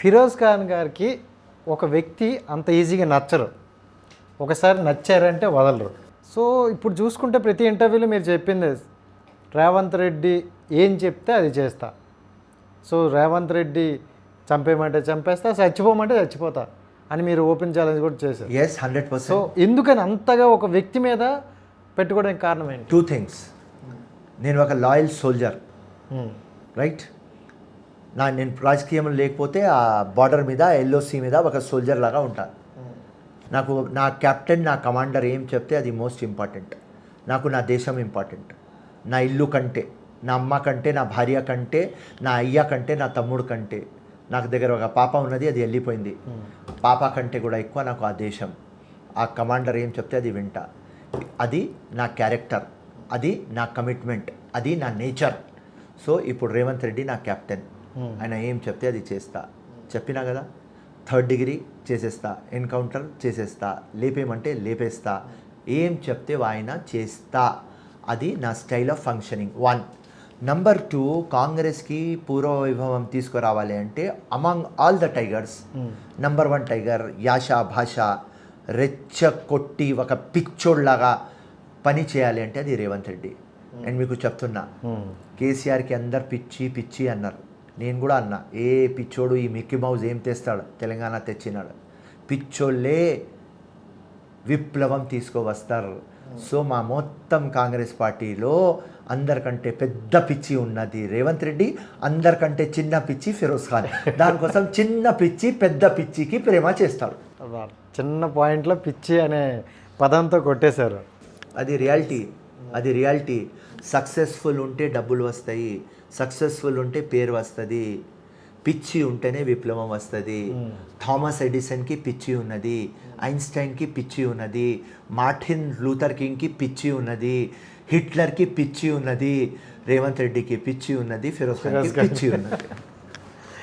ఫిరోజ్ ఖాన్ గారికి ఒక వ్యక్తి అంత ఈజీగా నచ్చరు. ఒకసారి నచ్చారంటే వదలరు. సో ఇప్పుడు చూసుకుంటే ప్రతి ఇంటర్వ్యూలో మీరు చెప్పింది రేవంత్ రెడ్డి ఏం చెప్తే అది చేస్తా. సో రేవంత్ రెడ్డి చంపేయమంటే చంపేస్తా చచ్చిపోమంటే చచ్చిపోతా అని మీరు ఓపెన్ ఛాలెంజ్ కూడా చేశారు. ఎస్ హండ్రెడ్ సో పర్సెంట్ ఎందుకని అంతగా ఒక వ్యక్తి మీద పెట్టుకోవడానికి కారణం ఏంటి? టూ థింగ్స్ నేను ఒక లాయల్ సోల్జర్. రైట్ నా నేను రాజకీయంలో లేకపోతే ఆ బార్డర్ మీద ఎల్ఓసి మీద ఒక సోల్జర్ లాగా ఉంటాను నాకు నా కెప్టెన్ నా కమాండర్ ఏం చెప్తే అది మోస్ట్ ఇంపార్టెంట్ నాకు నా దేశం ఇంపార్టెంట్ నా ఇల్లు కంటే నా అమ్మ కంటే నా భార్య కంటే నా అయ్య కంటే నా తమ్ముడు కంటే నాకు దగ్గర ఒక పాప ఉన్నది అది వెళ్ళిపోయింది. పాప కంటే కూడా ఎక్కువ నాకు ఆ దేశం. ఆ కమాండర్ ఏం చెప్తే అది వింటా. అది నా క్యారెక్టర్ అది నా కమిట్మెంట్ అది నా నేచర్ సో ఇప్పుడు రేవంత్ రెడ్డి నా కెప్టెన్ ఆయన ఏం చెప్తే అది చేస్తా. చెప్పినా కదా థర్డ్ డిగ్రీ చేసేస్తా ఎన్కౌంటర్ చేసేస్తా లేపేమంటే లేపేస్తా. ఏం చెప్తే ఆయన చేస్తా. అది నా style of functioning. One. Number two కాంగ్రెస్కి పూర్వ వైభవం తీసుకురావాలి అంటే among all the tigers. Number one tiger యాష భాష రెచ్చ కొట్టి ఒక పిచ్చోడ్లాగా పని చేయాలి అంటే అది రేవంత్ రెడ్డి. అండ్ మీకు చెప్తున్నా కేసీఆర్కి అందరు పిచ్చి పిచ్చి అన్నారు. నేను కూడా అన్నా ఏ పిచ్చోడు ఈ మిక్కీ మౌజ్ ఏం తెస్తాడు? తెలంగాణ తెచ్చినాడు. పిచ్చోళ్ళే విప్లవం తీసుకువస్తారు. సో మా మొత్తం కాంగ్రెస్ పార్టీలో అందరికంటే పెద్ద పిచ్చి ఉన్నది రేవంత్ రెడ్డి అందరికంటే చిన్న పిచ్చి ఫిరోజ్ ఖాన్. దానికోసం చిన్న పిచ్చి పెద్ద పిచ్చికి ప్రేమ చేస్తాడు. చిన్న పాయింట్లో పిచ్చి అనే పదంతో కొట్టేశారు. అది రియాలిటీ. అది రియాలిటీ. సక్సెస్ఫుల్ ఉంటే డబ్బులు వస్తాయి. సక్సెస్ఫుల్ ఉంటే పేరు వస్తుంది పిచ్చి ఉంటేనే విప్లవం వస్తుంది. థామస్ ఎడిసన్కి పిచ్చి ఉన్నది ఐన్స్టైన్కి పిచ్చి ఉన్నది మార్టిన్ లూథర్ కింగ్కి పిచ్చి ఉన్నది హిట్లర్కి పిచ్చి ఉన్నది రేవంత్ రెడ్డికి పిచ్చి ఉన్నది ఫిరోజ్ ఖాన్కి పిచ్చి ఉన్నది.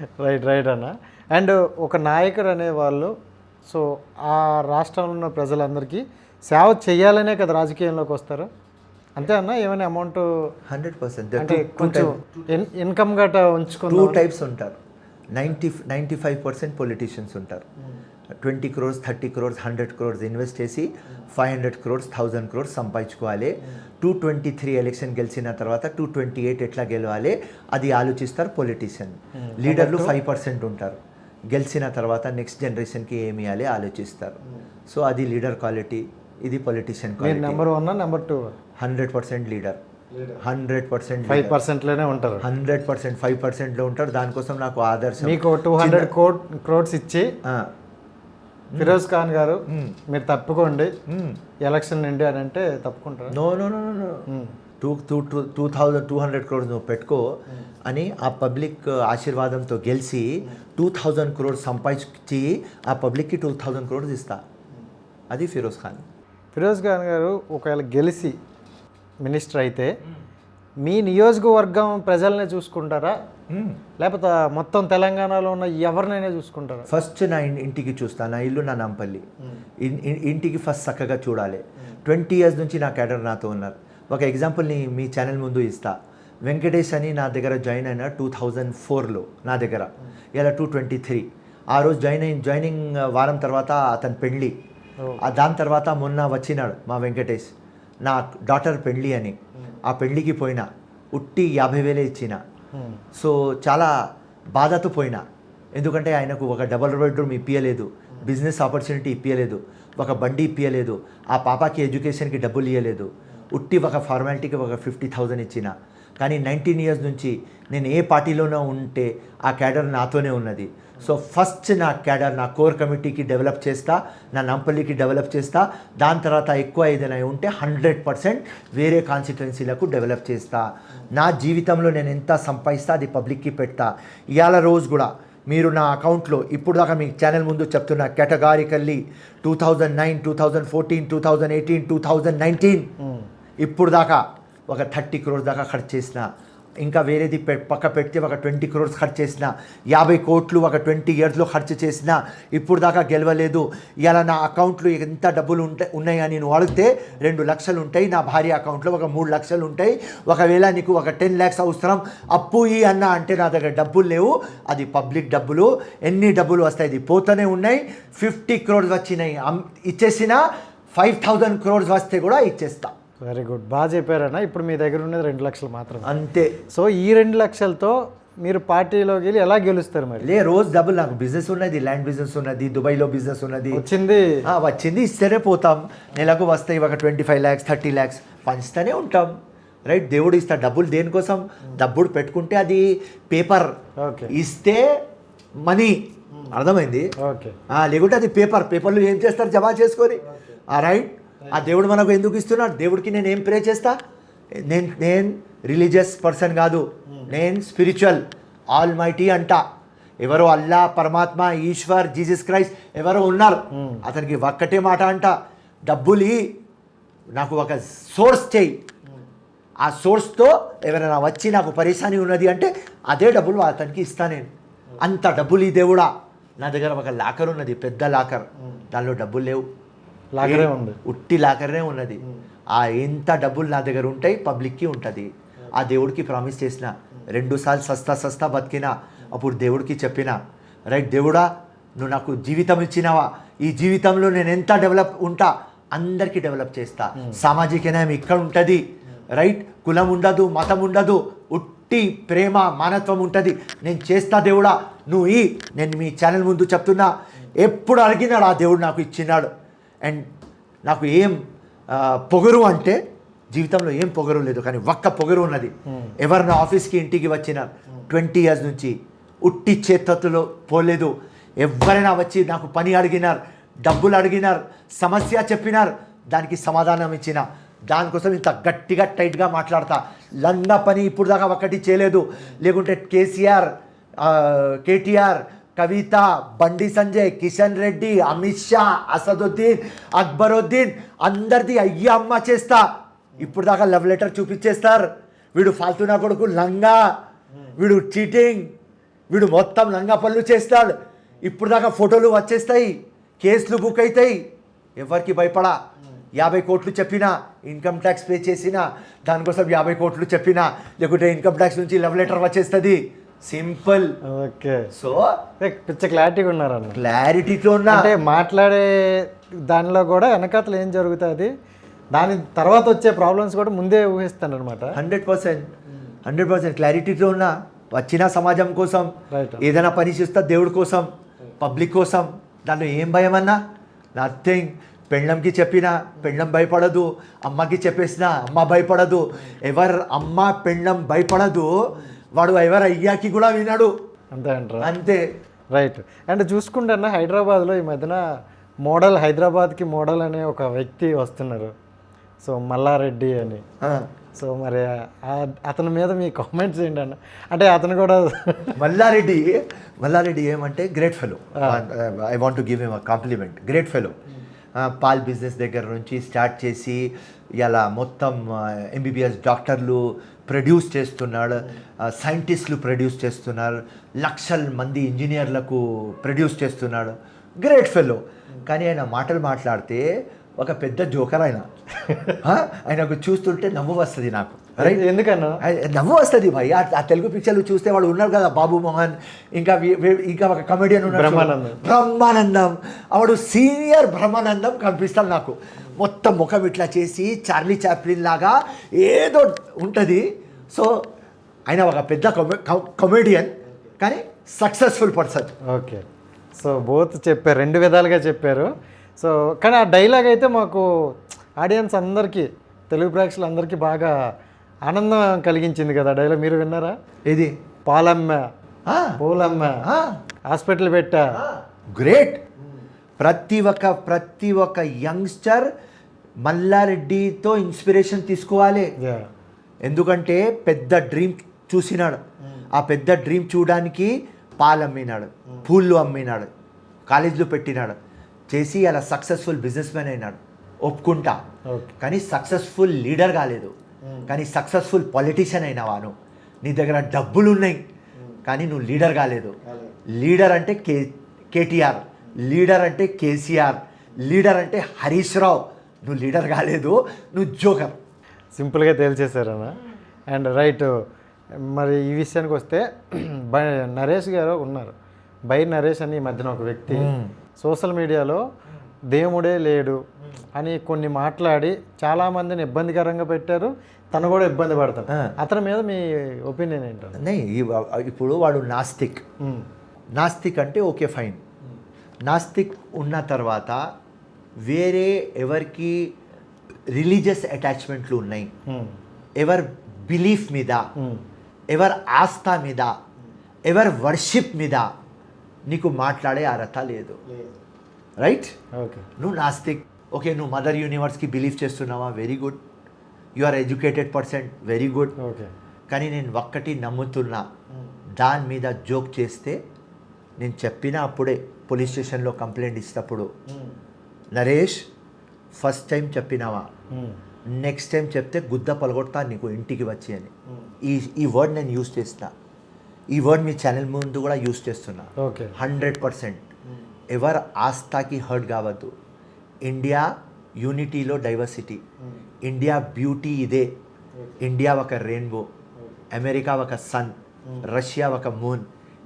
రైట్ రైట్ అన్న. అండ్ ఒక నాయకుడు అనేవాళ్ళు సో ఆ రాష్ట్రంలో ఉన్న ప్రజలందరికీ సేవ చేయాలనే కదా రాజకీయంలోకి వస్తారు? అంతే అన్న? ఏమైనా అమౌంట్ హండ్రెడ్ పర్సెంట్. అంటే కొంచెం ఇన్- ఇన్కమ్ గట్ట టూ ఉంచుకుందాం టైప్స్ ఉంటారు. Ninety ninety five percent politicians ఉంటారు. Twenty crores thirty crores hundred crores invest చేసి five hundred crores thousand crores సంపాదించుకోవాలి. టూ ట్వంటీ త్రీ ఎలక్షన్ గెలిచిన తర్వాత టూ ట్వంటీ ఎయిట్ ఎట్లా గెలవాలి? అది ఆలోచిస్తారు పొలిటీషియన్ లీడర్లు ఫైవ్ పర్సెంట్ ఉంటారు. గెలిచిన తర్వాత నెక్స్ట్ జనరేషన్కి ఏమి ఇవ్వాలి ఆలోచిస్తారు. సో అది లీడర్ క్వాలిటీ ఇది పొలిటీషియన్ మీరు number one number two hundred percent leader hundred percent five పర్సెంట్లోనే ఉంటారు. హండ్రెడ్ పర్సెంట్ ఫైవ్ పర్సెంట్లో ఉంటారు. దానికోసం నాకు ఆదర్శం. మీకు టూ హండ్రెడ్ కోట్ క్రోడ్స్ ఇచ్చి ఆ, ఫిరోజ్ ఖాన్ గారు. మీరు తప్పుకోండి. ఎలక్షన్ నుండి అని అంటే తప్పుకుంటారా? No no no no. Two two two two thousand two hundred crores నువ్వు పెట్టుకో అని ఆ పబ్లిక్ ఆశీర్వాదంతో గెలిచి టూ థౌజండ్ క్రోర్స్ సంపాదించి ఆ పబ్లిక్కి టూ థౌజండ్ క్రోర్స్ ఇస్తా. అది ఫిరోజ్ ఖాన్. ఫిరోజ్ ఖాన్ గారు ఒకవేళ గెలిచి మినిస్టర్ అయితే మీ నియోజకవర్గం ప్రజలనే చూసుకుంటారా. లేకపోతే మొత్తం తెలంగాణలో ఉన్న ఎవరినైనా చూసుకుంటారా? ఫస్ట్ నా ఇంటికి చూస్తా నా ఇల్లు నా నంపల్లి. ఇంటికి ఫస్ట్ చక్కగా చూడాలి. ట్వంటీ ఇయర్స్ నుంచి నా క్యాడర్ నాతో ఉన్నారు. ఒక ఎగ్జాంపుల్ని మీ ఛానల్ ముందు ఇస్తా. వెంకటేష్ అని నా దగ్గర జాయిన్ అయిన టూ థౌజండ్ ఫోర్లో నా దగ్గర. ఇలా టూ ట్వంటీ త్రీ. ఆ రోజు జాయిన్ అయిన జాయినింగ్ వారం తర్వాత అతని పెళ్ళి. దాని తర్వాత మొన్న వచ్చినాడు మా వెంకటేష్ నా డాటర్ పెళ్ళి అని. ఆ పెళ్ళికి పోయినా ఉట్టి యాభై వేలే ఇచ్చిన. సో చాలా బాధతో పోయినా. ఎందుకంటే ఆయనకు ఒక డబల్ బెడ్రూమ్ ఇప్పియలేదు బిజినెస్ ఆపర్చునిటీ ఇప్పియలేదు ఒక బండి ఇప్పియలేదు ఆ పాపకి ఎడ్యుకేషన్కి డబ్బులు ఇవ్వలేదు ఉట్టి ఒక ఫార్మాలిటీకి ఒక ఫిఫ్టీ థౌజండ్ ఇచ్చిన. కానీ నైన్టీన్ ఇయర్స్ నుంచి నేను ఏ పార్టీలోనో ఉంటే ఆ క్యాడర్ నాతోనే ఉన్నది. సో ఫస్ట్ నా క్యాడర్ నా కోర్ కమిటీకి డెవలప్ చేస్తా నా నంపల్లికి డెవలప్ చేస్తా దాని తర్వాత ఎక్కువ ఏదైనా ఉంటే హండ్రెడ్ పర్సెంట్ వేరే కాన్స్టిట్యున్సీలకు డెవలప్ చేస్తా. నా జీవితంలో నేను ఎంత సంపాదిస్తా అది పబ్లిక్కి పెడతా. ఇవాళ రోజు కూడా మీరు నా అకౌంట్లో ఇప్పుడు దాకా మీ ఛానల్ ముందు చెప్తున్న categorically two thousand nine two thousand fourteen two thousand eighteen two thousand nineteen ఇప్పుడు దాకా ఒక థర్టీ క్రోర్స్ దాకా ఖర్చు చేసిన. ఇంకా వేరేది పె పక్క పెడితే ఒక ట్వంటీ క్రోర్స్ ఖర్చు చేసిన యాభై కోట్లు ఒక ట్వంటీ ఇయర్స్లో ఖర్చు చేసిన ఇప్పుడు దాకా గెలవలేదు. ఇలా నా అకౌంట్లో ఎంత డబ్బులు ఉంటాయి ఉన్నాయని నేను అడిగితే రెండు లక్షలు ఉంటాయి. నా భార్య అకౌంట్లో ఒక మూడు లక్షలు ఉంటాయి. ఒకవేళ నీకు ఒక టెన్ ల్యాక్స్ అవసరం అప్పు ఈ అన్న అంటే నా దగ్గర డబ్బులు లేవు. అది పబ్లిక్ డబ్బులు. ఎన్ని డబ్బులు వస్తాయి? ఇది పోతూనే ఉన్నాయి. ఫిఫ్టీ క్రోర్స్ వచ్చినాయి. ఇచ్చేసిన ఫైవ్ థౌజండ్ క్రోర్స్ వస్తే కూడా ఇచ్చేస్తా. Very good. బాగా చెప్పారన్న. ఇప్పుడు మీ దగ్గర ఉన్నది రెండు లక్షలు మాత్రమే. అంతే. సో ఈ రెండు లక్షలతో మీరు పార్టీలోకి వెళ్ళి ఎలా గెలుస్తారు మరి? లే రోజు డబ్బులు నాకు బిజినెస్ ఉన్నది ల్యాండ్ బిజినెస్ ఉన్నది దుబాయ్లో బిజినెస్ ఉన్నది. వచ్చింది. వచ్చింది ఇస్తేనే పోతాం. నెలకు వస్తాయి ఒక twenty five lakhs thirty lakhs పంచుతూనే ఉంటాం. రైట్ దేవుడు ఇస్తా డబ్బులు దేనికోసం? డబ్బులు పెట్టుకుంటే అది పేపర్ ఓకే. ఇస్తే మనీ అర్థమైంది? లేకుంటే అది పేపర్ పేపర్లు ఏం చేస్తారు? జమా చేసుకొని. ఆ రైట్ ఆ దేవుడు మనకు ఎందుకు ఇస్తున్నాడు? దేవుడికి నేను ఏం ప్రే చేస్తా? నేను నేను రిలీజియస్ పర్సన్ కాదు. నేను స్పిరిచువల్ ఆల్ మైటీ అంట. ఎవరో అల్లా పరమాత్మ ఈశ్వర్ జీసస్ క్రైస్ట్ ఎవరో ఉన్నారు. అతనికి ఒక్కటే మాట అంట. డబ్బులు నాకు ఒక సోర్స్ చేయి. ఆ సోర్స్తో ఎవరైనా వచ్చి నాకు పరేషాని ఉన్నది అంటే అదే డబ్బులు అతనికి ఇస్తా నేను. అంత డబ్బులు ఈ దేవుడా. నా దగ్గర ఒక లాకర్ ఉన్నది పెద్ద లాకర్. దానిలో డబ్బులు లేవు. లాకరే ఉంది. ఉట్టి లాకర్నే ఉన్నది. ఆ ఎంత డబ్బులు నా దగ్గర ఉంటాయి పబ్లిక్కి ఉంటుంది. ఆ దేవుడికి ప్రామిస్ చేసిన. రెండు సార్లు సస్తా సస్తా బతికినా. అప్పుడు దేవుడికి చెప్పిన రైట్ దేవుడా నువ్వు నాకు జీవితం ఇచ్చినావా? ఈ జీవితంలో నేను ఎంత డెవలప్ ఉంటా? అందరికీ డెవలప్ చేస్తా. సామాజిక న్యాయం ఇక్కడ ఉంటుంది. రైట్ కులం ఉండదు మతం ఉండదు ఉట్టి ప్రేమ మానత్వం ఉంటుంది. నేను చేస్తా దేవుడా నువ్వు ఈ నేను మీ ఛానల్ ముందు చెప్తున్నా. ఎప్పుడు అడిగినాడు ఆ దేవుడు నాకు ఇచ్చినాడు. అండ్ నాకు ఏం పొగరు అంటే జీవితంలో ఏం పొగరు లేదు కానీ ఒక్క పొగరు ఉన్నది. ఎవరు నా ఆఫీస్కి ఇంటికి వచ్చిన ట్వంటీ ఇయర్స్ నుంచి ఉట్టి చేతత్తులో పోలేదు. ఎవరైనా వచ్చి నాకు పని అడిగినారు డబ్బులు అడిగినారు సమస్య చెప్పినారు దానికి సమాధానం ఇచ్చిన. దానికోసం ఇంత గట్టిగా టైట్గా మాట్లాడతా. లంగా పని ఇప్పుడు దాకా ఒక్కటి చేయలేదు. లేకుంటే కేసీఆర్ కేటీఆర్ కవిత బండి సంజయ్ కిషన్ రెడ్డి అమిత్ షా అసదుద్దీన్ అక్బరుద్దీన్ అందరిది అయ్యా అమ్మ చేస్తా. ఇప్పుడు దాకా లవ్ లెటర్ చూపించేస్తారు. వీడు ఫాల్తునా కొడుకు లంగా వీడు చీటింగ్ వీడు మొత్తం లంగా పనులు చేస్తాడు. ఇప్పుడు దాకా ఫోటోలు వచ్చేస్తాయి కేసులు బుక్ అవుతాయి ఎవరికి భయపడా? యాభై కోట్లు చెప్పినా ఇన్కమ్ ట్యాక్స్ పే చేసినా దానికోసం యాభై కోట్లు చెప్పినా లేకుంటే ఇన్కమ్ ట్యాక్స్ నుంచి లవ్ లెటర్ వచ్చేస్తుంది. సింపుల్. ఓకే. సో పిచ్చ క్లారిటీగా ఉన్నారన్న. క్లారిటీతో ఉన్న అంటే మాట్లాడే దానిలో కూడా వెనకాతలు ఏం జరుగుతుంది? దాని తర్వాత వచ్చే ప్రాబ్లమ్స్ కూడా ముందే ఊహిస్తాను అనమాట హండ్రెడ్ పర్సెంట్. హండ్రెడ్ పర్సెంట్ క్లారిటీతో ఉన్న వచ్చిన సమాజం కోసం. ఏదైనా పని చేస్తా దేవుడి కోసం పబ్లిక్ కోసం దాంట్లో ఏం భయం అన్నా? నథింగ్ పెళ్ళంకి చెప్పిన పెళ్ళం భయపడదు అమ్మకి చెప్పేసిన అమ్మ భయపడదు. ఎవరు అమ్మ పెళ్ళం భయపడదు వాడు ఎవరు అయ్యాకి కూడా వినాడు. అంతే అంటారా? అంతే. రైట్ అండ్ చూసుకుంటే హైదరాబాద్లో ఈ మధ్యన మోడల్ హైదరాబాద్కి మోడల్ అనే ఒక వ్యక్తి వస్తున్నారు. సో మల్లారెడ్డి అని. సో మరి అతని మీద మీ కామెంట్స్ ఏంటన్న అంటే అతను కూడా మల్లారెడ్డి మల్లారెడ్డి ఏమంటే great fellow I want to give M complement great fellow Paul business దగ్గర నుంచి స్టార్ట్ చేసి ఇలా మొత్తం ఎంబీబీఎస్ డాక్టర్లు ప్రొడ్యూస్ చేస్తున్నాడు సైంటిస్టులు ప్రొడ్యూస్ చేస్తున్నారు లక్షల మంది ఇంజనీర్లకు ప్రొడ్యూస్ చేస్తున్నాడు. గ్రేట్ ఫెలో కానీ ఆయన మాటలు మాట్లాడితే ఒక పెద్ద జోకర్ ఆయన. ఆయన ఆయనకు చూస్తుంటే నవ్వు వస్తుంది నాకు. రైట్ ఎందుకన్నా? నవ్వు వస్తుంది భయ్. ఆ- తెలుగు పిక్చర్లు చూస్తే వాడు ఉన్నారు కదా బాబు మోహన్ ఇంకా ఇంకా ఒక కమెడియన్ ఉన్నాడు చూడు. బ్రహ్మానందం. బ్రహ్మానందం. ఆవిడు సీనియర్ బ్రహ్మానందం కనిపిస్తాడు నాకు. మొత్తం ముఖం ఇట్లా చేసి చార్లీ చాప్లిన్ లాగా ఏదో ఉంటుంది. సో ఆయన ఒక పెద్ద కమెడియన్ కానీ successful person okay. So both చెప్పారు. రెండు విధాలుగా చెప్పారు. సో కానీ ఆ డైలాగ్ అయితే మాకు ఆడియన్స్ అందరికీ తెలుగు ప్రేక్షకులందరికీ బాగా ఆనందం కలిగించింది కదా డైలాగ్ మీరు విన్నారా? ఇది పాలమ్మ పూలమ్మ హాస్పిటల్ పెట్టా. గ్రేట్. ప్రతి ఒక్క ప్రతి ఒక్క యంగ్స్టర్ మల్లారెడ్డితో ఇన్స్పిరేషన్ తీసుకోవాలి. ఎందుకంటే పెద్ద డ్రీమ్ చూసినాడు. ఆ పెద్ద డ్రీమ్ చూడడానికి పాలు అమ్మినాడు పూలు అమ్మినాడు కాలేజీలో పెట్టినాడు చేసి అలా సక్సెస్ఫుల్ బిజినెస్ మ్యాన్ అయినాడు. ఒప్పుకుంటా. కానీ సక్సెస్ఫుల్ లీడర్ కాలేదు. కానీ సక్సెస్ఫుల్ పొలిటీషియన్ అయినవాను నీ దగ్గర డబ్బులు ఉన్నాయి కానీ నువ్వు లీడర్ కాలేదు. లీడర్ అంటే కే కేటీఆర్. లీడర్ అంటే కేసీఆర్. లీడర్ అంటే హరీష్ రావు. నువ్వు లీడర్ కాలేదు. నువ్వు జోకర్. సింపుల్గా తేల్చేశారన్న అండ్ రైట్ మరి ఈ విషయానికి వస్తే బై నరేష్ గారు ఉన్నారు. బై నరేష్ అని ఈ మధ్యన ఒక వ్యక్తి. సోషల్ మీడియాలో దేవుడే లేడు అని కొన్ని మాట్లాడి చాలామందిని ఇబ్బందికరంగా పెట్టారు. తను కూడా ఇబ్బంది పడతాడు. అతని మీద మీ ఒపీనియన్ ఏంటంటే ఇప్పుడు వాడు నాస్తిక్. నాస్తిక్ అంటే ఓకే ఫైన్. నాస్తిక్ ఉన్న తర్వాత వేరే ఎవరికి రిలీజియస్ అటాచ్మెంట్లు ఉన్నాయి. ఎవరి బిలీఫ్ మీద ఎవరి ఆస్థ మీద ఎవరి వర్షిప్ మీద నీకు మాట్లాడే అర్హత లేదు. రైట్ ఓకే నువ్వు నాస్తిక్. ఓకే నువ్వు మదర్ యూనివర్స్కి బిలీవ్ చేస్తున్నావా? Very good you are educated person very good okay కానీ నేను ఒక్కటి నమ్ముతున్నా. దాని మీద జోక్ చేస్తే నేను చెప్పిన అప్పుడే పోలీస్ స్టేషన్లో కంప్లైంట్ ఇచ్చినప్పుడు నరేష్ ఫస్ట్ టైం చెప్పినావా? నెక్స్ట్ టైం చెప్తే గుద్ద పలగొడతా నీకు ఇంటికి వచ్చి అని. ఈ ఈ వర్డ్ నేను యూస్ చేసిన ఈ వర్డ్ మీ ఛానల్ ముందు కూడా యూస్ చేస్తున్నా. ఓకే హండ్రెడ్ పర్సెంట్ ఎవరు ఆస్థాకి హర్ట్ కావద్దు. ఇండియా యూనిటీలో డైవర్సిటీ. ఇండియా బ్యూటీ ఇదే. ఇండియా ఒక రెయిన్బో. అమెరికా ఒక సన్. రష్యా ఒక moon.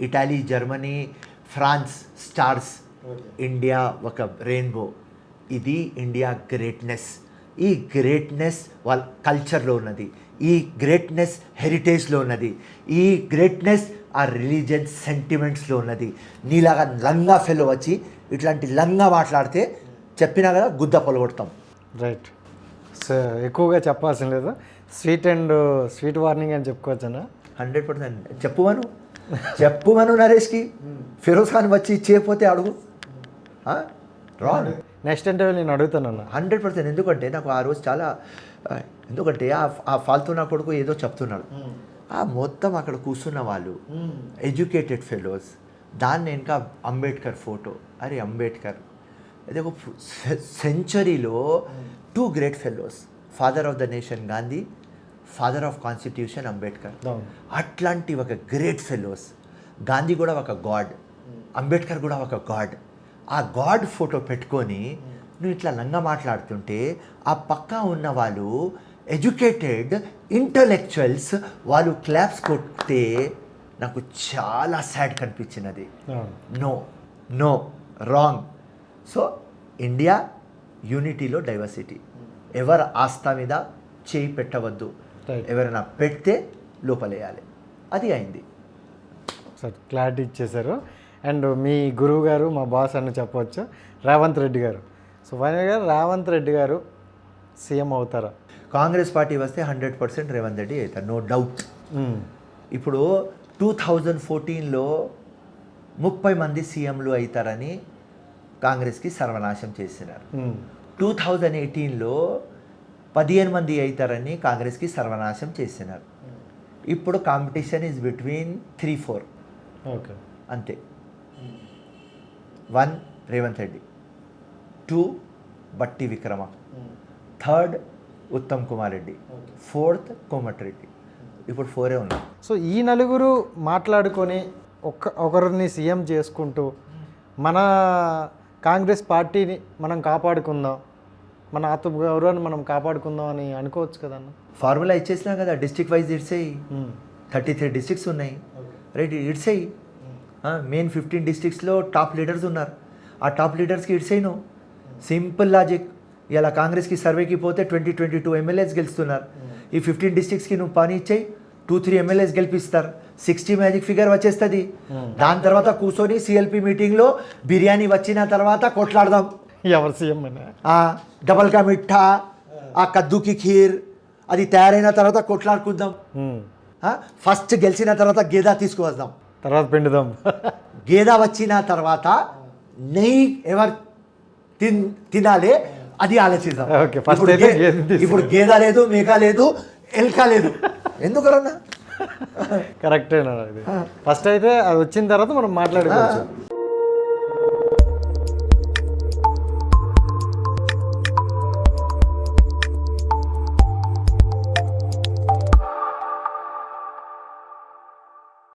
Italy Germany France stars. India ఒక రెయిన్బో. ఇది ఇండియా గ్రేట్నెస్. ఈ గ్రేట్నెస్ వాళ్ళ కల్చర్లో ఉన్నది. ఈ గ్రేట్నెస్ హెరిటేజ్లో ఉన్నది. ఈ గ్రేట్నెస్ ఆ రిలీజియన్ సెంటిమెంట్స్లో ఉన్నది. నీలాగా లంగా ఫెలో వచ్చి ఇట్లాంటి లంగా మాట్లాడితే చెప్పినా కదా గుద్ద పొలగొడతాం. రైట్ సో ఎక్కువగా చెప్పాల్సిన లేదు. స్వీట్ అండ్ స్వీట్ వార్నింగ్ అని చెప్పుకోవచ్చనా? Hundred percent. చెప్పుమను చెప్పుమను నరేష్కి. ఫిరోజ్ ఖాన్ వచ్చి చేయకపోతే అడుగు. రాంగ్ నెక్స్ట్ ఇంటర్వ్యూ నేను అడుగుతానన్న హండ్రెడ్ పర్సెంట్. ఎందుకంటే నాకు ఆ రోజు చాలా ఎందుకంటే ఆ ఫాల్తూ నా కొడుకు ఏదో చెప్తున్నాడు. ఆ మొత్తం అక్కడ కూర్చున్న వాళ్ళు ఎడ్యుకేటెడ్ ఫెలోస్ దాన్ని ఇంకా అంబేద్కర్ ఫోటో. అరే అంబేద్కర్ అది ఒక సెంచరీలో two great fellows father of the nation Gandhi father of constitution Ambedkar. అవును. అట్లాంటి ఒక గ్రేట్ ఫెలోస్ గాంధీ కూడా ఒక గాడ్ అంబేద్కర్ కూడా ఒక గాడ్ ఆ గాడ్ ఫోటో పెట్టుకొని నువ్వు ఇట్లా లంగా మాట్లాడుతుంటే ఆ పక్క ఉన్న వాళ్ళు ఎడ్యుకేటెడ్ ఇంటలెక్చువల్స్ వాళ్ళు క్లాప్స్ కొడితే నాకు చాలా sad కనిపించినది. No no wrong. So India యూనిటీలో diversity. ఎవరు ఆస్థ మీద చేయి పెట్టవద్దు. ఎవరైనా పెడితే లోపలేయాలి. అది అయింది. సార్ క్లారిటీ ఇచ్చేశారు. అండ్ మీ గురువు గారు మా బాస్ అని చెప్పవచ్చు రేవంత్ రెడ్డి గారు. సో ఫైనల్ గారు రేవంత్ రెడ్డి గారు సీఎం అవుతారా? కాంగ్రెస్ పార్టీ వస్తే హండ్రెడ్ పర్సెంట్ రేవంత్ రెడ్డి అవుతారు నో డౌట్. ఇప్పుడు టూ థౌజండ్ ఫోర్టీన్లో ముప్పై మంది సీఎంలు అవుతారని కాంగ్రెస్కి సర్వనాశం చేసినారు. టూ థౌజండ్ ఎయిటీన్లో పదిహేను మంది అవుతారని కాంగ్రెస్కి సర్వనాశం చేసినారు. ఇప్పుడు competition is between three four okay. అంతే. One Revanth Reddy two Bhatti Vikrama third Uttam Kumar Reddy fourth Komatireddy ఇప్పుడు ఫోరే ఉన్నాయి. సో ఈ నలుగురు మాట్లాడుకొని ఒక్క ఒకరిని సీఎం చేసుకుంటూ మన కాంగ్రెస్ పార్టీని మనం కాపాడుకుందాం. మన ఆత్మగౌరవాన్ని మనం కాపాడుకుందాం అని అనుకోవచ్చు కదన్న? ఫార్ములా ఇచ్చేసినా కదా డిస్ట్రిక్ట్ వైజ్ ఇడ్సేయి. థర్టీ త్రీ డిస్ట్రిక్ట్స్ ఉన్నాయి. రైట్ ఇడ్సేయి. మెయిన్ ఫిఫ్టీన్ డిస్ట్రిక్ట్స్లో టాప్ లీడర్స్ ఉన్నారు. ఆ టాప్ లీడర్స్కి ఇడ్సేయి నువ్వు సింపుల్ లాజిక్ ఇలా కాంగ్రెస్కి సర్వేకి పోతే ట్వంటీ ట్వంటీ టూ ఎమ్మెల్యేస్ గెలుస్తున్నారు. ఈ ఫిఫ్టీన్ డిస్ట్రిక్ట్స్కి నువ్వు పని ఇచ్చేయి టూ త్రీ ఎమ్మెల్యేస్ గెలిపిస్తారు. సిక్స్టీ మ్యాజిక్ ఫిగర్ వచ్చేస్తుంది. దాని తర్వాత కూర్చొని సిఎల్పి మీటింగ్లో బిర్యానీ వచ్చిన తర్వాత కొట్లాడదాం. ఎవరు సీఎం డబల్ కా మిఠా ఆ కద్దుకి ఖీర్ అది తయారైన తర్వాత కొట్లాడుకుందాం. ఫస్ట్ గెలిచిన తర్వాత గేదా తీసుకువద్దాం తర్వాత పిండుదాం. గేదా వచ్చిన తర్వాత నెయ్యి ఎవరు తిన్ తినాలి అది ఆలోచిద్దాం. Okay, first ఇప్పుడు గేదె లేదు మేక లేదు ఎల్క లేదు. ఎందుకరన్నా కరెక్టేనా ఫస్ట్ అయితే అది వచ్చిన తర్వాత మనం మాట్లాడుకోవచ్చు.